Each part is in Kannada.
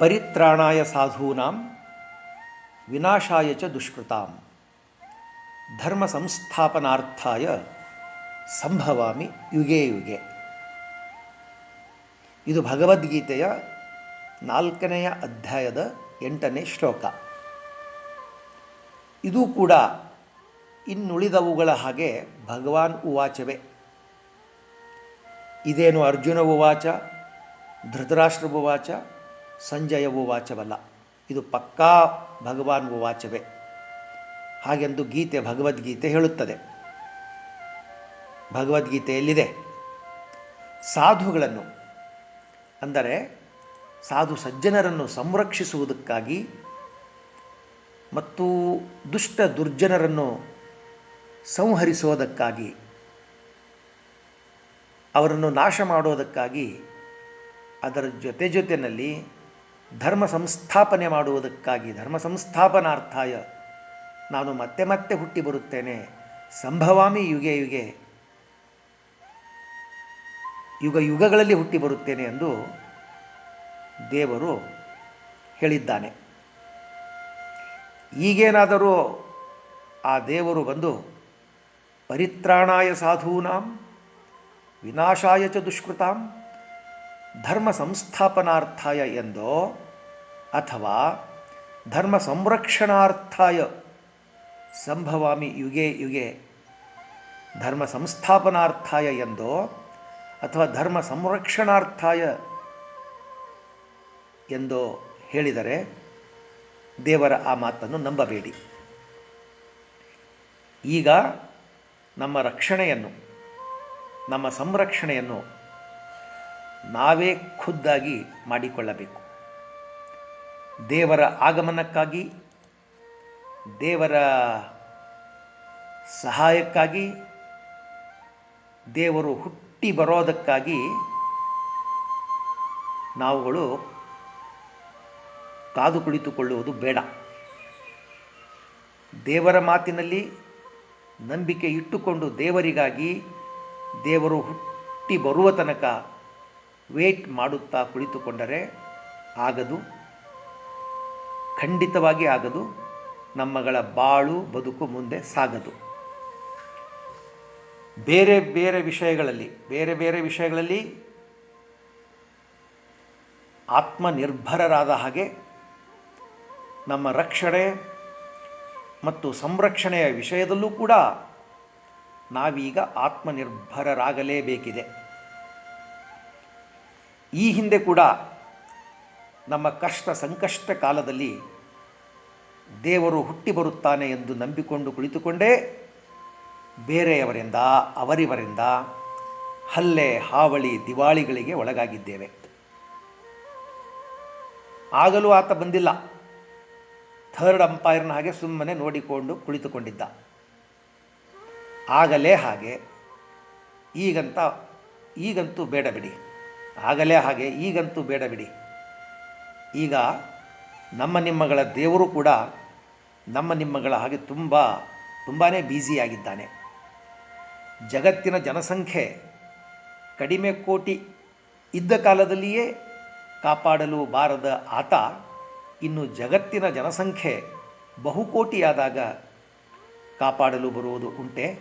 ಪರಿತ್ರಾಣಾಯ ಸಾಧೂನಾಂ, ವಿನಾಶಾಯ ಚ ದುಷ್ಕೃತಾಂ. ಧರ್ಮ ಸಂಸ್ಥಾಪನಾರ್ಥಾಯ ಸಂಭವಾಮಿ ಯುಗೆ ಯುಗೆ. ಇದು ಭಗವದ್ಗೀತೆಯ ನಾಲ್ಕನೆಯ ಅಧ್ಯಾಯದ ಎಂಟನೇ ಶ್ಲೋಕ. ಇದು ಕೂಡ ಇನ್ನುಳಿದವುಗಳ ಹಾಗೆ ಭಗವಾನ್ ಉವಾಚವೇ. ಇದೇನು ಅರ್ಜುನ ಉವಾಚ ಧೃತರಾಷ್ಟ್ರ ಉವಾಚ ಸಂಜಯ ವಾಚವಲ್ಲ ಇದು ಪಕ್ಕಾ ಭಗವಾನ್ ವಾಚವೇ ಹಾಗೆಂದು ಗೀತೆ ಭಗವದ್ಗೀತೆ ಹೇಳುತ್ತದೆ. ಭಗವದ್ಗೀತೆಯಲ್ಲಿದೆ. ಸಾಧುಗಳನ್ನು, ಅಂದರೆ ಸಾಧು ಸಜ್ಜನರನ್ನು ಸಂರಕ್ಷಿಸುವುದಕ್ಕಾಗಿ ಮತ್ತು ದುಷ್ಟ ದುರ್ಜನರನ್ನು ಸಂಹರಿಸುವುದಕ್ಕಾಗಿ, ಅವರನ್ನು ನಾಶ ಮಾಡೋದಕ್ಕಾಗಿ ಅದರ ಜೊತೆ ಜೊತೆಯಲ್ಲಿ ಧರ್ಮ ಸಂಸ್ಥಾಪನೆ ಮಾಡುವುದಕ್ಕಾಗಿ ಧರ್ಮ ಸಂಸ್ಥಾಪನಾರ್ಥಾಯ ನಾನು ಮತ್ತೆ ಮತ್ತೆ ಹುಟ್ಟಿ ಬರುತ್ತೇನೆ. ಸಂಭವಾಮಿ ಯುಗೆ ಯುಗೆ, ಯುಗ ಯುಗಗಳಲ್ಲಿ ಹುಟ್ಟಿ ಬರುತ್ತೇನೆ ಎಂದು ದೇವರು ಹೇಳಿದ್ದಾನೆ. ಈಗೇನಾದರೂ ಆ ದೇವರು ಬಂದು, ಪರಿತ್ರಾಣಾಯ ಸಾಧೂನಾಂ, ವಿನಾಶಾಯ ಚ ದುಷ್ಕೃತಾಂ, ಧರ್ಮ ಸಂಸ್ಥಾಪನಾರ್ಥಾಯ ಎಂದೋ ಅಥವಾ ಧರ್ಮ ಸಂರಕ್ಷಣಾರ್ಥಾಯ ಸಂಭವಾಮಿ ಯುಗೆ ಯುಗೆ ಧರ್ಮ ಸಂಸ್ಥಾಪನಾರ್ಥಾಯ ಎಂದೋ ಅಥವಾ ಧರ್ಮ ಸಂರಕ್ಷಣಾರ್ಥಾಯ ಎಂದು ಹೇಳಿದರೆ ದೇವರ ಆ ಮಾತನ್ನು ನಂಬಬೇಡಿ. ಈಗ ನಮ್ಮ ರಕ್ಷಣೆಯನ್ನು, ನಮ್ಮ ಸಂರಕ್ಷಣೆಯನ್ನು ನಾವೇ ಖುದ್ದಾಗಿ ಮಾಡಿಕೊಳ್ಳಬೇಕು. ದೇವರ ಆಗಮನಕ್ಕಾಗಿ, ದೇವರ ಸಹಾಯಕ್ಕಾಗಿ, ದೇವರು ಹುಟ್ಟಿ ಬರೋದಕ್ಕಾಗಿ ನಾವುಗಳು ಕಾದು ಕುಳಿತುಕೊಳ್ಳುವುದು ಬೇಡ. ದೇವರ ಮಾತಿನಲ್ಲಿ ನಂಬಿಕೆ ಇಟ್ಟುಕೊಂಡು ದೇವರಿಗಾಗಿ ದೇವರು ಹುಟ್ಟಿ ಬರುವ ತನಕ ವೇಟ್ ಮಾಡುತ್ತಾ ಕುಳಿತುಕೊಂಡರೆ ಆಗದು. ಖಂಡಿತವಾಗಿ ಆಗದು. ನಮ್ಮಗಳ ಬಾಳು, ಬದುಕು ಮುಂದೆ ಸಾಗದು. ಬೇರೆ ಬೇರೆ ವಿಷಯಗಳಲ್ಲಿ, ಬೇರೆ ಬೇರೆ ವಿಷಯಗಳಲ್ಲಿ ಆತ್ಮನಿರ್ಭರರಾದ ಹಾಗೆ ನಮ್ಮ ರಕ್ಷಣೆ ಮತ್ತು ಸಂರಕ್ಷಣೆಯ ವಿಷಯದಲ್ಲೂ ಕೂಡ ನಾವೀಗ ಆತ್ಮನಿರ್ಭರರಾಗಲೇಬೇಕಿದೆ. ಈ ಹಿಂದೆ ಕೂಡ ನಮ್ಮ ಕಷ್ಟ ಸಂಕಷ್ಟ ಕಾಲದಲ್ಲಿ ದೇವರು ಹುಟ್ಟಿ ಬರುತ್ತಾನೆ ಎಂದು ನಂಬಿಕೊಂಡು ಕುಳಿತುಕೊಂಡೇ ಬೇರೆಯವರಿಂದ, ಅವರಿವರಿಂದ ಹಲ್ಲೆ, ಹಾವಳಿ, ದಿವಾಳಿಗಳಿಗೆ ಒಳಗಾಗಿದ್ದೇವೆ. ಆಗಲೂ ಆತ ಬಂದಿಲ್ಲ. ಥರ್ಡ್ ಅಂಪೈರ್ನ ಹಾಗೆ ಸುಮ್ಮನೆ ನೋಡಿಕೊಂಡು ಕುಳಿತುಕೊಂಡಿದ್ದ. ಆಗಲೇ ಹಾಗೆ, ಈಗಂತ, ಈಗಂತೂ ಬೇಡ ಬಿಡಿ. ಆಗಲೇ ಹಾಗೆ, ಈಗಂತೂ ಬೇಡ ಬಿಡಿ. ಈಗ ನಮ್ಮ ನಿಮ್ಮಗಳ ದೇವರು ಕೂಡ ನಮ್ಮ ನಿಮ್ಮಗಳ ಹಾಗೆ ತುಂಬ ತುಂಬಾ ಬ್ಯುಸಿಯಾಗಿದ್ದಾನೆ ಜಗತ್ತಿನ ಜನಸಂಖ್ಯೆ ಕಡಿಮೆ ಕೋಟಿ ಇದ್ದ ಕಾಲದಲ್ಲಿಯೇ ಕಾಪಾಡಲು ಬಾರದ ಆತ ಇನ್ನು ಜಗತ್ತಿನ ಜನಸಂಖ್ಯೆ ಬಹುಕೋಟಿಯಾದಾಗ ಕಾಪಾಡಲು ಬರುವುದು ಉಂಟೆ?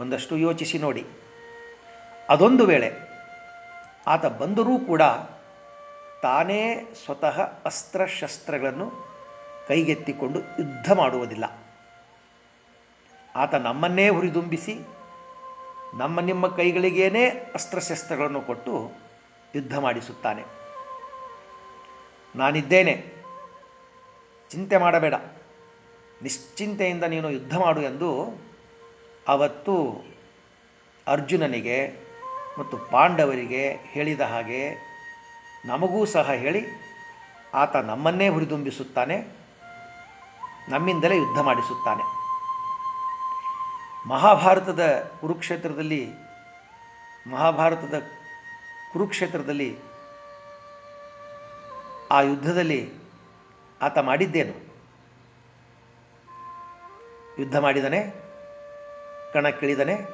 ಒಂದಷ್ಟು ಯೋಚಿಸಿ ನೋಡಿ. ಅದೊಂದು ವೇಳೆ ಆತ ಬಂದರೂ ಕೂಡ ತಾನೇ ಸ್ವತಃ ಅಸ್ತ್ರಶಸ್ತ್ರಗಳನ್ನು ಕೈಗೆತ್ತಿಕೊಂಡು ಯುದ್ಧ ಮಾಡುವುದಿಲ್ಲ. ಆತ ನಮ್ಮನ್ನೇ ಹುರಿದುಂಬಿಸಿ, ನಮ್ಮ ನಿಮ್ಮ ಕೈಗಳಿಗೇನೇ ಅಸ್ತ್ರಶಸ್ತ್ರಗಳನ್ನು ಕೊಟ್ಟು ಯುದ್ಧ ಮಾಡಿಸುತ್ತಾನೆ. ನಾನಿದ್ದೇನೆ. ಚಿಂತೆ ಮಾಡಬೇಡ. ನಿಶ್ಚಿಂತೆಯಿಂದ ನೀನು ಯುದ್ಧ ಮಾಡು ಎಂದು ಅವತ್ತು ಅರ್ಜುನನಿಗೆ ಮತ್ತು ಪಾಂಡವರಿಗೆ ಹೇಳಿದ ಹಾಗೆ ನಮಗೂ ಸಹ ಹೇಳಿ, ಆತ ನಮ್ಮನ್ನೇ ಹುರಿದುಂಬಿಸುತ್ತಾನೆ, ನಮ್ಮಿಂದಲೇ ಯುದ್ಧ ಮಾಡಿಸುತ್ತಾನೆ. ಮಹಾಭಾರತದ ಕುರುಕ್ಷೇತ್ರದಲ್ಲಿ ಮಹಾಭಾರತದ ಕುರುಕ್ಷೇತ್ರದಲ್ಲಿ ಆ ಯುದ್ಧದಲ್ಲಿ ಆತ ಮಾಡಿದ್ದೇನು? ಯುದ್ಧ ಮಾಡಿದನೆ, ಕಣಕ್ಕಿಳಿದನೆ,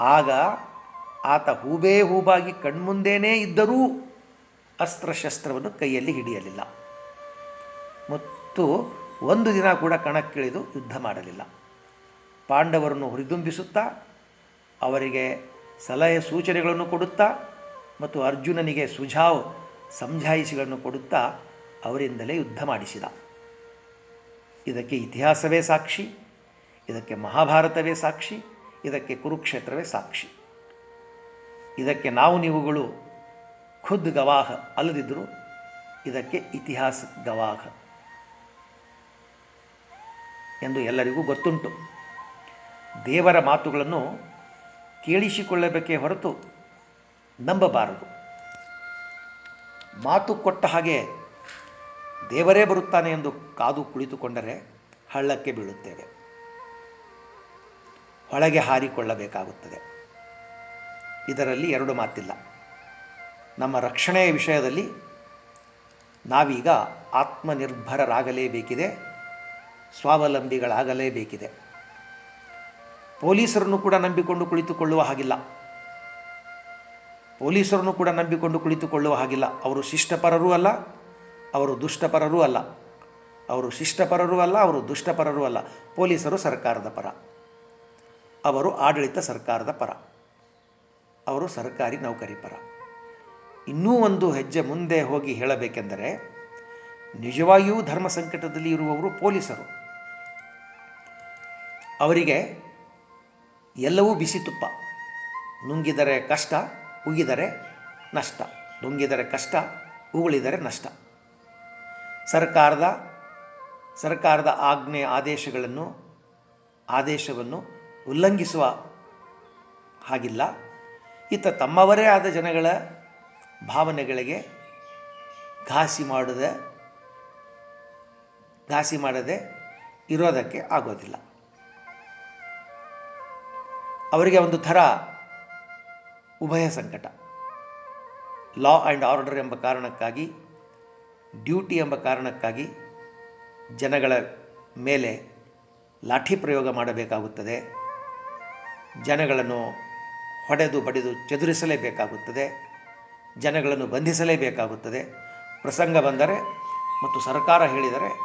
ಆಗ ಆತ ಹೂಬೇ ಹೂಬಾಗಿ ಕಣ್ಮುಂದೇನೇ ಇದ್ದರೂ ಅಸ್ತ್ರಶಸ್ತ್ರವನ್ನು ಕೈಯಲ್ಲಿ ಹಿಡಿಯಲಿಲ್ಲ. ಮತ್ತು ಒಂದು ದಿನ ಕೂಡ ಕಣಕ್ಕಿಳಿದು ಯುದ್ಧ ಮಾಡಲಿಲ್ಲ. ಪಾಂಡವರನ್ನು ಹುರಿದುಂಬಿಸುತ್ತಾ, ಅವರಿಗೆ ಸಲಹೆ ಸೂಚನೆಗಳನ್ನು ಕೊಡುತ್ತಾ ಮತ್ತು ಅರ್ಜುನನಿಗೆ ಸುಜಾವ್ ಸಂಜಾಯಿಸಿಗಳನ್ನು ಕೊಡುತ್ತಾ ಅವರಿಂದಲೇ ಯುದ್ಧ ಮಾಡಿಸಿದ. ಇದಕ್ಕೆ ಇತಿಹಾಸವೇ ಸಾಕ್ಷಿ, ಇದಕ್ಕೆ ಮಹಾಭಾರತವೇ ಸಾಕ್ಷಿ, ಇದಕ್ಕೆ ಕುರುಕ್ಷೇತ್ರವೇ ಸಾಕ್ಷಿ. ಇದಕ್ಕೆ ನಾವು ನೀವುಗಳು ಖುದ್ ಗವಾಹ ಅಲ್ಲದಿದ್ದರೂ ಇದಕ್ಕೆ ಇತಿಹಾಸ ಗವಾಹ ಎಂದು ಎಲ್ಲರಿಗೂ ಗೊತ್ತುಂಟು. ದೇವರ ಮಾತುಗಳನ್ನು ಕೇಳಿಸಿಕೊಳ್ಳಬೇಕೇ ಹೊರತು ನಂಬಬಾರದು. ಮಾತು ಕೊಟ್ಟ ಹಾಗೆ ದೇವರೇ ಬರುತ್ತಾನೆ ಎಂದು ಕಾದು ಕುಳಿತುಕೊಂಡರೆ ಹಳ್ಳಕ್ಕೆ ಬೀಳುತ್ತೇವೆ. ಒಳಗೆ ಹಾರಿಕೊಳ್ಳಬೇಕಾಗುತ್ತದೆ. ಇದರಲ್ಲಿ ಎರಡು ಮಾತಿಲ್ಲ. ನಮ್ಮ ರಕ್ಷಣೆಯ ವಿಷಯದಲ್ಲಿ ನಾವೀಗ ಆತ್ಮನಿರ್ಭರರಾಗಲೇಬೇಕಿದೆ, ಸ್ವಾವಲಂಬಿಗಳಾಗಲೇಬೇಕಿದೆ. ಪೊಲೀಸರನ್ನು ಕೂಡ ನಂಬಿಕೊಂಡು ಕುಳಿತುಕೊಳ್ಳುವ ಹಾಗಿಲ್ಲ. ಪೊಲೀಸರನ್ನು ಕೂಡ ನಂಬಿಕೊಂಡು ಕುಳಿತುಕೊಳ್ಳುವ ಹಾಗಿಲ್ಲ. ಅವರು ಶಿಷ್ಟಪರರೂ ಅಲ್ಲ, ಅವರು ದುಷ್ಟಪರರೂ ಅಲ್ಲ. ಅವರು ಶಿಷ್ಟಪರರೂ ಅಲ್ಲ, ಅವರು ದುಷ್ಟಪರರೂ ಅಲ್ಲ. ಪೊಲೀಸರು ಸರ್ಕಾರದ ಪರ. ಅವರು ಆಡಳಿತ ಸರ್ಕಾರದ ಪರ. ಅವರು ಸರ್ಕಾರಿ ನೌಕರಿ ಪರ. ಇನ್ನೂ ಒಂದು ಹೆಜ್ಜೆ ಮುಂದೆ ಹೋಗಿ ಹೇಳಬೇಕೆಂದರೆ, ನಿಜವಾಗಿಯೂ ಧರ್ಮ ಸಂಕಟದಲ್ಲಿ ಇರುವವರು ಪೊಲೀಸರು. ಅವರಿಗೆ ಎಲ್ಲವೂ ಬಿಸಿ ತುಪ್ಪ, ನುಂಗಿದರೆ ಕಷ್ಟ, ಉಗಿದರೆ ನಷ್ಟ, ನುಂಗಿದರೆ ಕಷ್ಟ, ಉಗುಳಿದರೆ ನಷ್ಟ. ಸರ್ಕಾರದ ಸರ್ಕಾರದ ಆಜ್ಞೆ ಆದೇಶಗಳನ್ನು, ಆದೇಶವನ್ನು ಉಲ್ಲಂಘಿಸುವ ಹಾಗಿಲ್ಲ. ಇತ್ತ ತಮ್ಮವರೇ ಆದ ಜನಗಳ ಭಾವನೆಗಳಿಗೆ ಘಾಸಿ ಮಾಡದೆ ಘಾಸಿ ಮಾಡದೆ ಇರೋದಕ್ಕೆ ಆಗೋದಿಲ್ಲ. ಅವರಿಗೆ ಒಂದು ಥರ ಉಭಯ ಸಂಕಟ. ಲಾ ಆ್ಯಂಡ್ ಆರ್ಡರ್ ಎಂಬ ಕಾರಣಕ್ಕಾಗಿ ಡ್ಯೂಟಿ ಎಂಬ ಕಾರಣಕ್ಕಾಗಿ ಜನಗಳ ಮೇಲೆ ಲಾಠಿ ಪ್ರಯೋಗ ಮಾಡಬೇಕಾಗುತ್ತದೆ. ಜನಗಳನ್ನು ಹೊಡೆದು ಬಡಿದು ಚದುರಿಸಲೇಬೇಕಾಗುತ್ತದೆ. ಜನಗಳನ್ನು ಬಂಧಿಸಲೇಬೇಕಾಗುತ್ತದೆ. ಪ್ರಸಂಗ ಬಂದರೆ ಮತ್ತು ಸರ್ಕಾರ ಹೇಳಿದರೆ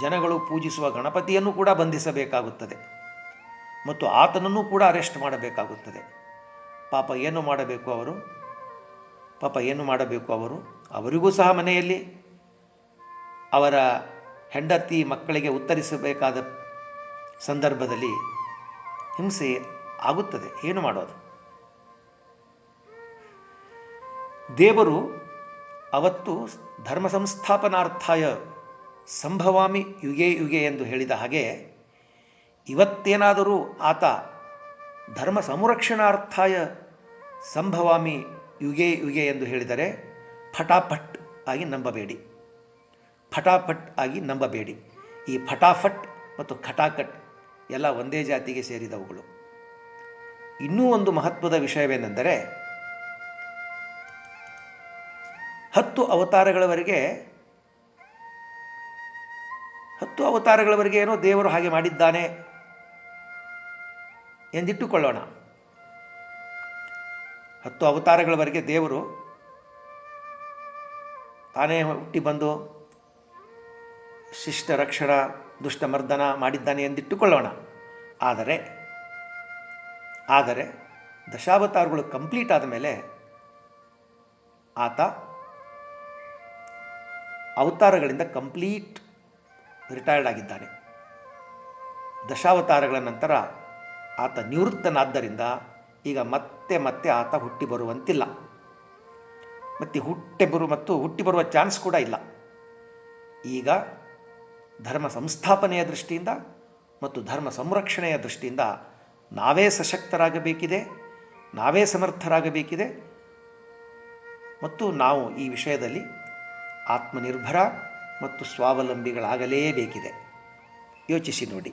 ಜನಗಳು ಪೂಜಿಸುವ ಗಣಪತಿಯನ್ನು ಕೂಡ ಬಂಧಿಸಬೇಕಾಗುತ್ತದೆ. ಮತ್ತು ಆತನನ್ನು ಕೂಡ ಅರೆಸ್ಟ್ ಮಾಡಬೇಕಾಗುತ್ತದೆ. ಪಾಪ ಏನು ಮಾಡಬೇಕು ಅವರು? ಪಾಪ ಏನು ಮಾಡಬೇಕು ಅವರು? ಅವರಿಗೂ ಸಹ ಮನೆಯಲ್ಲಿ ಅವರ ಹೆಂಡತಿ ಮಕ್ಕಳಿಗೆ ಉತ್ತರಿಸಬೇಕಾದ ಸಂದರ್ಭದಲ್ಲಿ ಹಿಂಸೆ ಆಗುತ್ತದೆ. ಏನು ಮಾಡೋದು? ದೇವರು ಅವತ್ತು ಧರ್ಮ ಸಂಸ್ಥಾಪನಾರ್ಥಾಯ ಸಂಭವಾಮಿ ಯುಗೆ ಯುಗೆ ಎಂದು ಹೇಳಿದ ಹಾಗೆ ಇವತ್ತೇನಾದರೂ ಆತ ಧರ್ಮ ಸಂರಕ್ಷಣಾರ್ಥಾಯ ಸಂಭವಾಮಿ ಯುಗೆ ಯುಗೆ ಎಂದು ಹೇಳಿದರೆ ಫಟಾಫಟ್ ಆಗಿ ನಂಬಬೇಡಿ. ಫಟಾಫಟ್ ಆಗಿ ನಂಬಬೇಡಿ. ಈ ಫಟಾಫಟ್ ಮತ್ತು ಖಟಾಕಟ್ ಎಲ್ಲ ಒಂದೇ ಜಾತಿಗೆ ಸೇರಿದವುಗಳು. ಇನ್ನೂ ಒಂದು ಮಹತ್ವದ ವಿಷಯವೇನೆಂದರೆ ಹತ್ತು ಅವತಾರಗಳವರೆಗೆ ಹತ್ತು ಅವತಾರಗಳವರೆಗೆ ಏನೋ ದೇವರು ಹಾಗೆ ಮಾಡಿದ್ದಾನೆ ಎಂದಿಟ್ಟುಕೊಳ್ಳೋಣ. ಹತ್ತು ಅವತಾರಗಳವರೆಗೆ ದೇವರು ತಾನೇ ಹುಟ್ಟಿ ಬಂದು ಶಿಷ್ಟ ರಕ್ಷಣ, ದುಷ್ಟಮರ್ದನ ಮಾಡಿದ್ದಾನೆ ಎಂದಿಟ್ಟುಕೊಳ್ಳೋಣ. ಆದರೆ ಆದರೆ ದಶಾವತಾರಗಳು ಕಂಪ್ಲೀಟ್ ಆದ ಮೇಲೆ ಆತ ಅವತಾರಗಳಿಂದ ಕಂಪ್ಲೀಟ್ ರಿಟೈರ್ಡ್ ಆಗಿದ್ದಾನೆ. ದಶಾವತಾರಗಳ ನಂತರ ಆತ ನಿವೃತ್ತನಾದ್ದರಿಂದ ಈಗ ಮತ್ತೆ ಮತ್ತೆ ಆತ ಹುಟ್ಟಿ ಬರುವಂತಿಲ್ಲ. ಮತ್ತು ಹುಟ್ಟೆ ಬರು ಮತ್ತು ಹುಟ್ಟಿ ಬರುವ ಚಾನ್ಸ್ ಕೂಡ ಇಲ್ಲ. ಈಗ ಧರ್ಮ ಸಂಸ್ಥಾಪನೆಯ ದೃಷ್ಟಿಯಿಂದ ಮತ್ತು ಧರ್ಮ ಸಂರಕ್ಷಣೆಯ ದೃಷ್ಟಿಯಿಂದ ನಾವೇ ಸಶಕ್ತರಾಗಬೇಕಿದೆ, ನಾವೇ ಸಮರ್ಥರಾಗಬೇಕಿದೆ ಮತ್ತು ನಾವು ಈ ವಿಷಯದಲ್ಲಿ ಆತ್ಮನಿರ್ಭರ ಮತ್ತು ಸ್ವಾವಲಂಬಿಗಳಾಗಲೇಬೇಕಿದೆ. ಯೋಚಿಸಿ ನೋಡಿ.